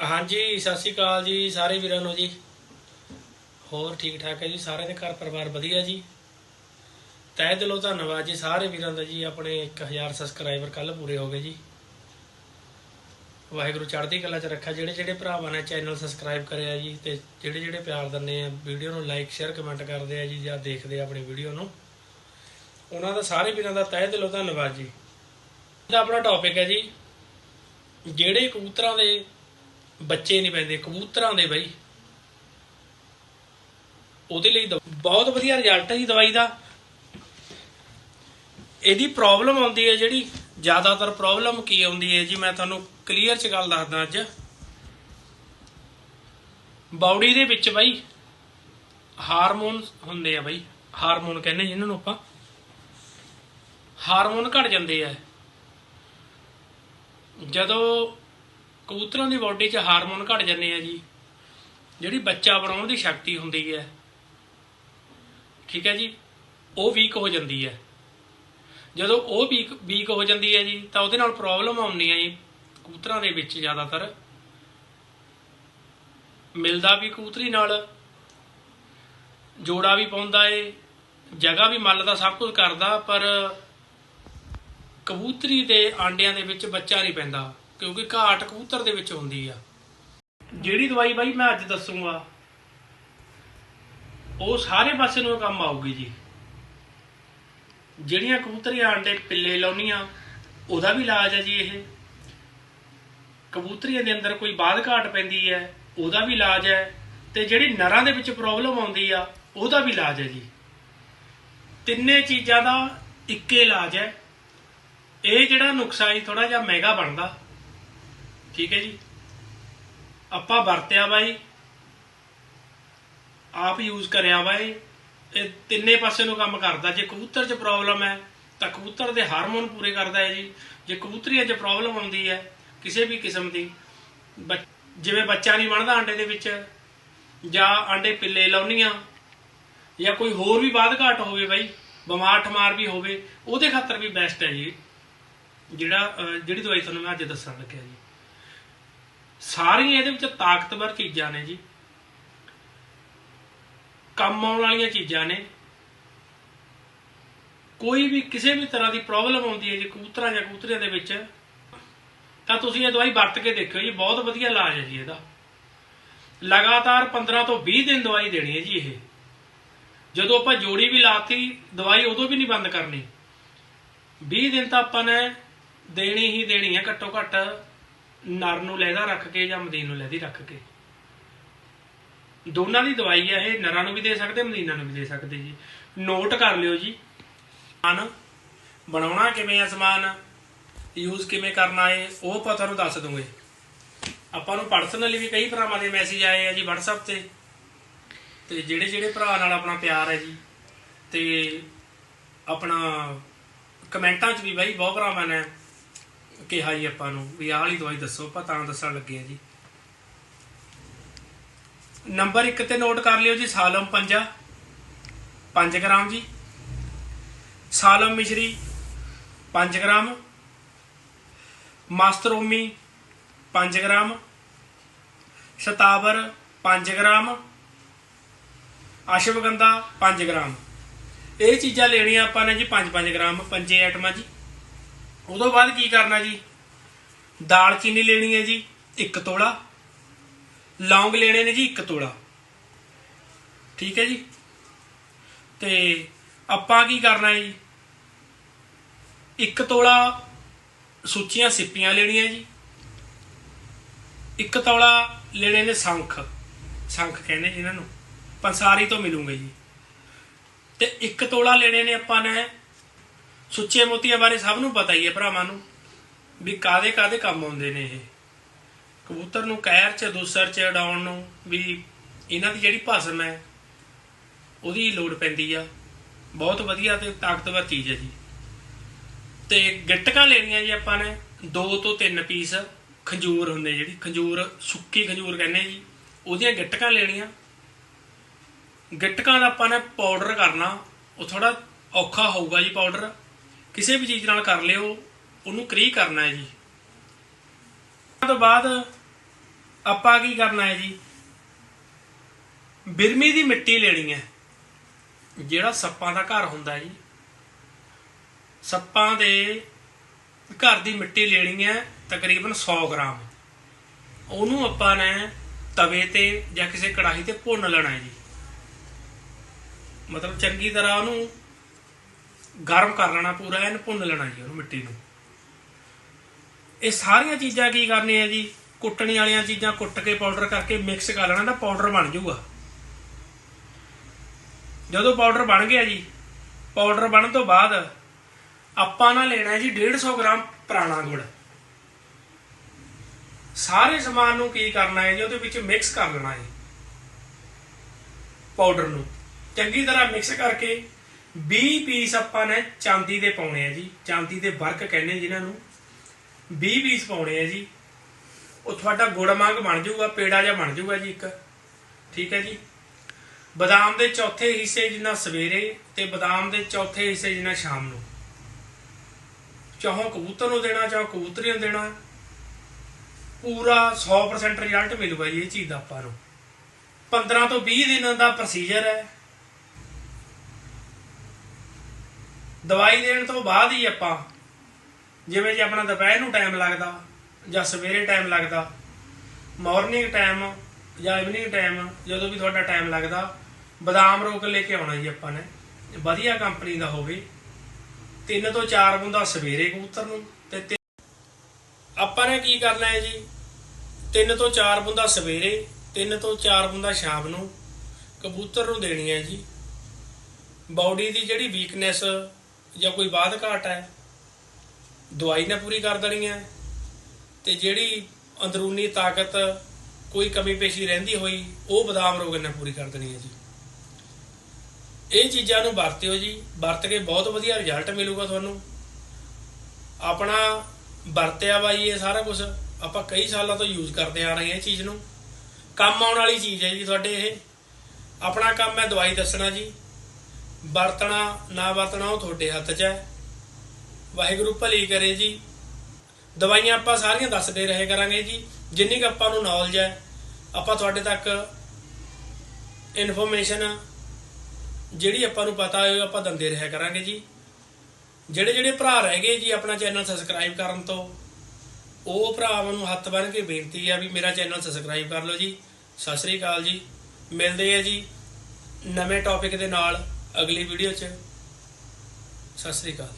ਹਾਂਜੀ, ਸਤਿ ਸ਼੍ਰੀ ਅਕਾਲ ਜੀ, ਸਾਰੇ ਵੀਰਾਂ ਨੂੰ ਜੀ। ਹੋਰ ਠੀਕ ਠਾਕ ਹੈ ਜੀ ਸਾਰਿਆਂ ਦੇ ਘਰ ਪਰਿਵਾਰ ਵਧੀਆ ਜੀ? ਤਹਿ ਦਿਲੋਂ ਧੰਨਵਾਦ ਜੀ ਸਾਰੇ ਵੀਰਾਂ ਦਾ ਜੀ, ਆਪਣੇ 1000 ਸਬਸਕ੍ਰਾਈਬਰ ਕੱਲ ਪੂਰੇ ਹੋ ਗਏ ਜੀ। ਵਾਹਿਗੁਰੂ ਚੜ੍ਹਦੀ ਕਲਾ ਚ ਰੱਖਾ ਜਿਹੜੇ ਜਿਹੜੇ ਭਰਾਵਾਂ ਨੇ ਚੈਨਲ ਸਬਸਕ੍ਰਾਈਬ ਕਰਿਆ ਜੀ, ਤੇ ਜਿਹੜੇ ਜਿਹੜੇ ਪਿਆਰ ਦਿੰਦੇ ਆ, ਵੀਡੀਓ ਨੂੰ ਲਾਈਕ ਸ਼ੇਅਰ ਕਮੈਂਟ ਕਰਦੇ ਆ ਜੀ, ਜਾਂ ਦੇਖਦੇ ਆ ਆਪਣੀ ਵੀਡੀਓ ਨੂੰ, ਉਹਨਾਂ ਦਾ ਸਾਰੇ ਵੀਰਾਂ ਦਾ ਤਹਿ ਦਿਲੋਂ ਧੰਨਵਾਦ ਜੀ। ਇਹਦਾ ਆਪਣਾ ਟੌਪਿਕ ਹੈ ਜੀ, ਜਿਹੜੇ ਕਬੂਤਰਾਂ ਦੇ ਬੱਚੇ ਨਹੀਂ ਪੈਂਦੇ, ਕਬੂਤਰਾਂ ਦੇ ਬਈ। ਉਹਦੇ ਲਈ ਬਹੁਤ ਵਧੀਆ ਰਿਜ਼ਲਟ ਹੈ ਜੀ ਦਵਾਈ ਦਾ। ਇਹਦੀ ਪ੍ਰੋਬਲਮ ਆਉਂਦੀ ਹੈ ਜਿਹੜੀ, ਜ਼ਿਆਦਾਤਰ ਪ੍ਰੋਬਲਮ ਕੀ ਆਉਂਦੀ ਹੈ ਜੀ, ਮੈਂ ਤੁਹਾਨੂੰ ਕਲੀਅਰ ਚ ਗੱਲ ਦੱਸਦਾ ਅੱਜ। ਬਾਡੀ ਦੇ ਵਿੱਚ ਬਈ ਹਾਰਮੋਨ ਹੁੰਦੇ ਆ ਬਾਈ, ਹਾਰਮੋਨ ਕਹਿੰਦੇ ਜਿਹਨਾਂ ਨੂੰ ਆਪਾਂ। ਹਾਰਮੋਨ ਘਟ ਜਾਂਦੇ ਆ। ਜਦੋਂ ਕਬੂਤਰਾਂ ਦੀ ਬਾਡੀ 'ਚ ਹਾਰਮੋਨ ਘਟ ਜਾਂਦੇ ਆ ਜੀ। ਜਿਹੜੀ ਬੱਚਾ ਬਣਾਉਣ ਦੀ ਸ਼ਕਤੀ ਹੁੰਦੀ ਹੈ, ਠੀਕ ਹੈ ਜੀ, ਉਹ ਵੀਕ ਹੋ ਜਾਂਦੀ ਹੈ। ਜਦੋਂ ਉਹ ਵੀਕ ਵੀਕ ਹੋ ਜਾਂਦੀ ਹੈ ਜੀ, ਤਾਂ ਉਹਦੇ ਨਾਲ ਪ੍ਰੋਬਲਮ ਆਉਂਦੀ ਹੈ ਜੀ, ਕਬੂਤਰਾਂ ਦੇ ਵਿੱਚ ਜ਼ਿਆਦਾਤਰ। ਮਿਲਦਾ ਵੀ ਕਬੂਤਰੀ ਨਾਲ, ਜੋੜਾ ਵੀ ਪਾਉਂਦਾ ਏ, ਜਗ੍ਹਾ ਵੀ ਮੱਲਦਾ ਸਭ ਕੁਝ ਕਰਦਾ, ਪਰ ਕਬੂਤਰੀ ਦੇ ਆਂਡਿਆਂ ਦੇ ਵਿੱਚ ਬੱਚਾ ਨਹੀਂ ਪੈਂਦਾ। ਕਿਉਂਕਿ ਘਾਟ ਕਬੂਤਰ ਦੇ ਵਿੱਚ ਹੁੰਦੀ ਆ। ਜਿਹੜੀ ਦਵਾਈ ਬਾਈ ਮੈਂ ਅੱਜ ਦੱਸੂਗਾ, ਉਹ ਸਾਰੇ ਪਾਸੇ ਨੂੰ ਕੰਮ ਆਊਗੀ ਜੀ। ਜਿਹੜੀਆਂ ਕਬੂਤਰੀਆਂ ਆਂਡੇ ਪਿੱਲੇ ਲਾਉਣੀਆਂ ਉਹਦਾ ਵੀ ਇਲਾਜ ਹੈ ਜੀ ਇਹ। ਕਬੂਤਰੀਆਂ ਦੇ ਅੰਦਰ ਕੋਈ ਬਾਦ ਘਾਟ ਪੈਂਦੀ ਹੈ, ਉਹਦਾ ਵੀ ਇਲਾਜ ਹੈ, ਤੇ ਜਿਹੜੀ ਨਰਾਂ ਦੇ ਵਿੱਚ ਪ੍ਰੋਬਲਮ ਆਉਂਦੀ ਆ, ਉਹਦਾ ਵੀ ਇਲਾਜ ਹੈ ਜੀ। ਤਿੰਨੇ ਚੀਜ਼ਾਂ ਦਾ ਇੱਕੇ ਇਲਾਜ ਹੈ। ਇਹ ਜਿਹੜਾ ਨੁਕਸਾ ਜੀ ਥੋੜਾ ਜਿਹਾ ਮਹਿੰਗਾ ਬਣਦਾ। ਠੀਕ ਹੈ ਜੀ। ਆਪਾਂ ਵਰਤਿਆ ਬਾਈ। ਆਪ ਯੂਜ਼ ਕਰਿਆ ਬਾਈ। ਇਹ ਤਿੰਨੇ ਪਾਸੇ ਨੂੰ ਕੰਮ ਕਰਦਾ। ਜੇ ਕਬੂਤਰ 'ਚ ਪ੍ਰੋਬਲਮ ਹੈ, ਤਾਂ ਕਬੂਤਰ ਦੇ ਹਾਰਮੋਨ ਪੂਰੇ ਕਰਦਾ ਹੈ ਜੀ। ਜੇ ਕਬੂਤਰੀਆਂ 'ਚ ਪ੍ਰੋਬਲਮ ਆਉਂਦੀ ਹੈ, ਕਿਸੇ ਵੀ ਕਿਸਮ ਦੀ, ਬੱਚ- ਜਿਵੇਂ ਬੱਚਾ ਨਹੀਂ ਬਣਦਾ ਆਂਡੇ ਦੇ ਵਿੱਚ, ਜਾਂ ਆਂਡੇ ਪਿੱਲੇ ਲਾਉਣੀਆਂ ਜਾਂ ਕੋਈ ਹੋਰ ਵੀ ਬਾਦ ਘਾਟ ਹੋਵੇ ਬਾਈ, ਬਿਮਾਰ ਠਮਾਰ ਵੀ ਹੋਵੇ, ਉਹਦੇ ਖਾਤਰ ਵੀ ਬੈਸਟ ਹੈ ਜੀ। ਜਿਹੜਾ ਜਿਹੜੀ ਦਵਾਈ ਤੁਹਾਨੂੰ ਮੈਂ ਅੱਜ ਦੱਸਣ ਲੱਗਿਆ ਜੀ। ਸਾਰੀਆਂ ਇਹਦੇ ਵਿੱਚ ਤਾਕਤਵਰ ਚੀਜ਼ਾਂ ਨੇ ਜੀ। ਕੰਮ ਆਉਣ ਵਾਲੀਆਂ ਚੀਜ਼ਾਂ ਨੇ। ਕੋਈ ਵੀ ਕਿਸੇ ਵੀ ਤਰ੍ਹਾਂ ਦੀ ਪ੍ਰੋਬਲਮ ਆਉਂਦੀ ਹੈ ਜੀ, ਕਬੂਤਰਾਂ ਜਾਂ ਕਬੂਤਰੀਆਂ ਦੇ ਵਿੱਚ, ਤਾਂ ਤੁਸੀਂ ਇਹ ਦਵਾਈ ਵਰਤ ਕੇ ਦੇਖਿਓ ਜੀ, ਬਹੁਤ ਵਧੀਆ ਇਲਾਜ ਹੈ ਜੀ ਇਹਦਾ। ਲਗਾਤਾਰ 15 ਤੋਂ 20 ਦਿਨ ਦਵਾਈ ਦੇਣੀ ਹੈ ਜੀ ਇਹ। ਜਦੋਂ ਆਪਾਂ ਜੋੜੀ ਵੀ ਲਾਤੀ, ਦਵਾਈ ਉਦੋਂ ਵੀ ਨਹੀਂ ਬੰਦ ਕਰਨੀ। 20 ਦਿਨ ਤਾਂ ਆਪਾਂ ਨੇ ਦੇਣੀ ਹੀ ਦੇਣੀ ਹੈ ਘੱਟੋ ਘੱਟ ਨਰ ਨੂੰ ਲਹਿਦਾ ਰੱਖ ਕੇ ਜਾਂ ਮਦੀਨ ਨੂੰ ਲਹਿਦੀ ਰੱਖ ਕੇ। ਦੋਨਾਂ ਦੀ ਦਵਾਈ ਹੈ ਇਹ, ਨਰਾਂ ਨੂੰ ਵੀ ਦੇ ਸਕਦੇ, ਮਦੀਨਾ ਨੂੰ ਵੀ ਦੇ ਸਕਦੇ ਜੀ। ਨੋਟ ਕਰ ਲਿਓ ਜੀ। ਸਮਾਨ ਬਣਾਉਣਾ ਕਿਵੇਂ ਆ ਸਮਾਨ? ਯੂਜ਼ ਕਿਵੇਂ ਕਰਨਾ ਹੈ ਉਹ ਪਤਾ ਤੁਹਾਨੂੰ ਦੱਸ ਦੂੰਗੇ ਆਪਾਂ ਨੂੰ ਪਰਸਨਲੀ ਵੀ ਕਈ ਭਰਾਵਾਂ ਦੇ ਮੈਸੇਜ ਆਏ ਆ ਜੀ WhatsApp ਤੇ। ਤੇ ਜਿਹੜੇ ਜਿਹੜੇ ਭਰਾ ਨਾਲ ਆਪਣਾ ਪਿਆਰ ਹੈ ਜੀ। ਤੇ ਆਪਣਾ ਕਮੈਂਟਾਂ 'ਚ ਵੀ ਬਾਈ ਬਹੁਤ ਭਰਾਵਾਂ ਨੇ। ਕਿਹਾ ਜੀ ਆਪਾਂ ਨੂੰ, ਵੀ ਆਹ ਵਾਲੀ ਦਵਾਈ ਦੱਸੋ, ਆਪਾਂ ਤਾਂ ਦੱਸਣ ਲੱਗੇ ਆ ਜੀ। ਨੰਬਰ 1 ਤੇ ਨੋਟ ਕਰ ਲਿਓ ਜੀ, ਸਾਲਮ ਪੰਜਾ 5 ਗ੍ਰਾਮ ਜੀ। ਸਾਲਮ ਮਿਸ਼ਰੀ 5 ਗ੍ਰਾਮ। ਮਾਸਟਰੋਮੀ 5 gram. Shatavar 5 gram. Ashwagandha 5 gram. ਇਹ ਚੀਜ਼ਾਂ ਲੈਣੀਆਂ ਆਪਾਂ ਨੇ ਜੀ 5-5 ਗ੍ਰਾਮ, ਪੰਜੇ ਆਈਟਮਾਂ ਜੀ। ਉਦੋਂ ਬਾਅਦ ਕੀ ਕਰਨਾ ਜੀ? ਦਾਲਚੀਨੀ ਲੈਣੀ ਹੈ ਜੀ 1 ਤੋਲਾ। ਲੌਂਗ ਲੈਣੇ ਨੇ ਜੀ 1 ਤੋਲਾ। ਠੀਕ ਹੈ ਜੀ? ਤੇ ਆਪਾਂ ਕੀ ਕਰਨਾ ਹੈ ਜੀ? 1 ਤੋਲਾ ਸੁੱਚੀਆਂ ਸਿੱਪੀਆਂ ਲੈਣੀਆਂ ਜੀ। 1 ਤੋਲਾ ਲੈਣੇ ਨੇ ਸ਼ੰਖ। ਸ਼ੰਖ ਕਹਿੰਦੇ ਇਹਨਾਂ ਨੂੰ। ਪੰਸਾਰੀ ਤੋਂ ਮਿਲੂਗੇ ਜੀ। ਤੇ 1 ਤੋਲਾ ਲੈਣੇ ਨੇ ਆਪਾਂ ਨੇ ਸੁੱਚੇ ਮੋਤੀਆਂ ਬਾਰੇ ਸਭ ਨੂੰ ਪਤਾ ਹੀ ਹੈ ਭਰਾਵਾਂ ਨੂੰ, ਵੀ ਕਾਦੇ ਕਾਦੇ ਕੰਮ ਆਉਂਦੇ ਨੇ ਇਹ। ਕਬੂਤਰ ਨੂੰ ਕਹਿਰ ਚ, ਦੂਸਰ ਚ ਉਡਾਉਣ ਨੂੰ, ਵੀ ਇਹਨਾਂ ਦੀ ਜਿਹੜੀ ਭਸਮ ਹੈ, ਉਹਦੀ ਲੋੜ ਪੈਂਦੀ ਆ। ਬਹੁਤ ਵਧੀਆ ਤੇ ਤਾਕਤਵਰ ਚੀਜ਼ ਹੈ ਜੀ। ਤੇ ਗਿੱਟਕਾਂ ਲੈਣੀਆਂ ਜੀ ਆਪਾਂ ਨੇ 2 ਤੋਂ 3 ਪੀਸ ਖੰਜੂਰ ਹੁੰਦੇ ਜਿਹੜੀ, ਖੰਜੂਰ, ਸੁੱਕੀ ਖੰਜੂਰ ਕਹਿੰਦੇ ਜੀ, ਉਹਦੀਆਂ ਗਿੱਟਕਾਂ ਲੈਣੀਆਂ। ਗਿੱਟਕਾਂ ਦਾ ਆਪਾਂ ਨੇ ਪਾਊਡਰ ਕਰਨਾ, ਉਹ ਥੋੜਾ ਔਖਾ ਹੋਊਗਾ ਜੀ ਪਾਊਡਰ ਕਿਸੇ ਵੀ ਚੀਜ਼ ਨਾਲ ਕਰ ਲਿਓ, ਉਹਨੂੰ ਕਰੀ ਕਰਨਾ ਹੈ ਜੀ। ਉਸ ਤੋਂ ਬਾਅਦ ਆਪਾਂ ਕੀ ਕਰਨਾ ਹੈ ਜੀ? ਬਿਰਮੀ ਦੀ ਮਿੱਟੀ ਲੈਣੀ ਹੈ, ਜਿਹੜਾ ਸੱਪਾਂ ਦਾ ਘਰ ਹੁੰਦਾ ਜੀ। ਸੱਪਾਂ ਦੇ ਘਰ ਦੀ ਮਿੱਟੀ ਲੈਣੀ ਹੈ ਤਕਰੀਬਨ 100 ਗ੍ਰਾਮ। ਉਹਨੂੰ ਆਪਾਂ ਨੇ ਤਵੇ ਤੇ ਜਾਂ ਕਿਸੇ ਕੜਾਹੀ ਤੇ ਭੁੰਨ ਲੈਣਾ ਹੈ ਜੀ। ਮਤਲਬ ਚੰਗੀ ਤਰ੍ਹਾਂ ਉਹਨੂੰ ਗਰਮ ਕਰ ਲੈਣਾ ਪੂਰਾ ਐਨ ਭੁੰਨ ਲੈਣਾ ਜੀ ਉਹਨੂੰ ਮਿੱਟੀ ਨੂੰ। ਇਹ ਸਾਰੀਆਂ ਚੀਜ਼ਾਂ ਕੀ ਕਰਨੀਆਂ ਜੀ? ਕੁੱਟਣੀ ਵਾਲੀਆਂ ਚੀਜ਼ਾਂ ਕੁੱਟ ਕੇ ਪਾਊਡਰ ਕਰਕੇ ਮਿਕਸ ਕਰ ਲੈਣਾ ਤਾਂ ਪਾਊਡਰ ਬਣ ਜਾਊਗਾ। ਜਦੋਂ ਪਾਊਡਰ ਬਣ ਗਿਆ ਜੀ ਪਾਊਡਰ ਬਣਨ ਤੋਂ ਬਾਅਦ ਆਪਾਂ ਨਾ ਲੈਣਾ ਹੈ ਜੀ 150 ਗ੍ਰਾਮ ਪੁਰਾਣਾ ਗੁੜ। ਸਾਰੇ ਸਮਾਨ ਨੂੰ ਕੀ ਕਰਨਾ ਹੈ ਜੀ? ਉਹਦੇ ਵਿੱਚ ਮਿਕਸ ਕਰ ਲੈਣਾ ਹੈ। ਪਾਊਡਰ ਨੂੰ। ਚੰਗੀ ਤਰ੍ਹਾਂ ਮਿਕਸ ਕਰਕੇ 20 ਪੀਸ ਆਪਾਂ ਨੇ ਚਾਂਦੀ ਦੇ ਪਾਉਣੇ ਆ ਜੀ। ਚਾਂਦੀ ਦੇ ਵਰਕ ਕਹਿੰਦੇ ਜਿਨ੍ਹਾਂ ਨੂੰ। 20 ਪੀਸ ਪਾਉਣੇ ਆ ਜੀ। ਉਹ ਤੁਹਾਡਾ ਗੁੜ ਮੰਗ ਬਣ ਜਾਊਗਾ, ਪੇੜਾ ਜਿਹਾ ਬਣ ਜਾਊਗਾ ਜੀ ਇੱਕ। ਠੀਕ ਹੈ ਜੀ। ਬਦਾਮ ਦੇ ਚੌਥੇ ਹਿੱਸੇ ਜਿੰਨਾ ਸਵੇਰੇ ਤੇ ਬਦਾਮ ਦੇ ਚੌਥੇ ਹਿੱਸੇ ਜਿੰਨਾ ਸ਼ਾਮ ਨੂੰ। ਚਾਹੋ ਕਬੂਤਰ ਨੂੰ ਦੇਣਾ, ਚਾਹੋ ਕਬੂਤਰੀ ਨੂੰ ਦੇਣਾ। ਪੂਰਾ 100% ਰਿਜ਼ਲਟ ਮਿਲੂਗਾ ਜੀ ਇਹ ਚੀਜ਼ ਦਾ ਆਪਾਂ ਨੂੰ। 15 ਤੋਂ 20 ਦਿਨਾਂ ਦਾ ਪ੍ਰੋਸੀਜਰ ਹੈ। ਦਵਾਈ ਦੇਣ ਤੋਂ ਬਾਅਦ ਹੀ ਆਪਾਂ, ਜਿਵੇਂ ਜੇ ਆਪਣਾ ਦੁਪਹਿਰ ਨੂੰ ਟਾਈਮ ਲੱਗਦਾ, ਜਾਂ ਸਵੇਰੇ ਟਾਈਮ ਲੱਗਦਾ ਮਾਰਨਿੰਗ ਟਾਈਮ ਜਾਂ ਇਵਨਿੰਗ ਟਾਈਮ ਜਦੋਂ ਵੀ ਤੁਹਾਡਾ ਟਾਈਮ ਲੱਗਦਾ, ਬਦਾਮ ਰੋਕ ਲੈ ਕੇ ਆਉਣਾ ਜੀ ਆਪਾਂ ਨੇ। ਵਧੀਆ ਕੰਪਨੀ ਦਾ ਹੋਵੇ। ਤਿੰਨ ਤੋਂ ਚਾਰ ਬੂੰਦਾ ਸਵੇਰੇ ਕਬੂਤਰ ਨੂੰ ਤੇ ਆਪਾਂ ਨੇ ਕੀ ਕਰਨਾ ਹੈ ਜੀ? ਤਿੰਨ ਤੋਂ ਚਾਰ ਬੂੰਦਾ ਸਵੇਰੇ, ਤਿੰਨ ਤੋਂ ਚਾਰ ਬੂੰਦਾ ਸ਼ਾਮ ਨੂੰ ਕਬੂਤਰ ਨੂੰ ਦੇਣੀ ਹੈ ਜੀ। ਬਾਡੀ ਦੀ ਜਿਹੜੀ ਵੀਕਨੈਸ ਜਾਂ ਕੋਈ ਬਾਧ ਘਾਟ ਹੈ, ਦਵਾਈ ਨਾਲ ਪੂਰੀ ਕਰ ਦੇਣੀ ਹੈ, ਤੇ ਜਿਹੜੀ ਅੰਦਰੂਨੀ ਤਾਕਤ ਕੋਈ ਕਮੀ ਪੇਸ਼ੀ ਰਹਿੰਦੀ ਹੋਈ, ਉਹ ਬਦਾਮ ਰੋਗ ਨਾਲ ਪੂਰੀ ਕਰ ਦੇਣੀ ਹੈ ਜੀ। ਇਹ ਚੀਜ਼ਾਂ ਨੂੰ ਵਰਤਿਓ ਜੀ, ਵਰਤ ਕੇ ਬਹੁਤ ਵਧੀਆ ਰਿਜ਼ਲਟ ਮਿਲੂਗਾ ਤੁਹਾਨੂੰ। ਆਪਣਾ ਵਰਤਿਆ ਬਾਈ ਇਹ ਸਾਰਾ ਕੁਝ ਆਪਾਂ ਕਈ ਸਾਲਾਂ ਤੋਂ ਯੂਜ਼ ਕਰਦੇ ਆ ਰਹੇ ਹਾਂ ਇਹ ਚੀਜ਼ ਨੂੰ। ਕੰਮ ਆਉਣ ਵਾਲੀ ਚੀਜ਼ ਹੈ ਜੀ ਤੁਹਾਡੇ ਇਹ। ਆਪਣਾ ਕੰਮ ਹੈ ਦਵਾਈ ਦੱਸਣਾ ਜੀ। ਵਰਤਣਾ, ਨਾ ਵਰਤਣਾ ਉਹ ਤੁਹਾਡੇ ਹੱਥ 'ਚ ਹੈ। ਵਾਹਿਗੁਰੂ ਭਲੀ ਕਰੇ ਜੀ। ਦਵਾਈਆਂ ਆਪਾਂ ਸਾਰੀਆਂ ਦੱਸਦੇ ਰਹੇ ਕਰਾਂਗੇ ਜੀ। ਜਿੰਨੀ ਕੁ ਆਪਾਂ ਨੂੰ ਨੌਲੇਜ ਹੈ, ਆਪਾਂ ਤੁਹਾਡੇ ਤੱਕ ਇਨਫੋਰਮੇਸ਼ਨ ਜਿਹੜੀ ਆਪਾਂ ਨੂੰ ਪਤਾ ਹੈ ਉਹ ਆਪਾਂ ਦਿੰਦੇ ਰਿਹਾ ਕਰਾਂਗੇ ਜੀ। ਜਿਹੜੇ ਜਿਹੜੇ ਭਰਾ ਰਹਿ ਗਏ ਜੀ ਆਪਣਾ ਚੈਨਲ ਸਬਸਕ੍ਰਾਈਬ ਕਰਨ ਤੋਂ, ਉਹ ਭਰਾਵਾਂ ਨੂੰ ਹੱਥ ਬੰਨ੍ਹ ਕੇ ਬੇਨਤੀ ਆ ਵੀ ਮੇਰਾ ਚੈਨਲ ਸਬਸਕ੍ਰਾਈਬ ਕਰ ਲਓ ਜੀ। ਸਤਿ ਸ੍ਰੀ ਅਕਾਲ ਜੀ। ਮਿਲਦੇ ਆ ਜੀ ਨਵੇਂ ਟੌਪਿਕ ਦੇ ਨਾਲ। ਅਗਲੀ ਵੀਡੀਓ 'ਚ। ਸਤਿ ਸ੍ਰੀ ਅਕਾਲ।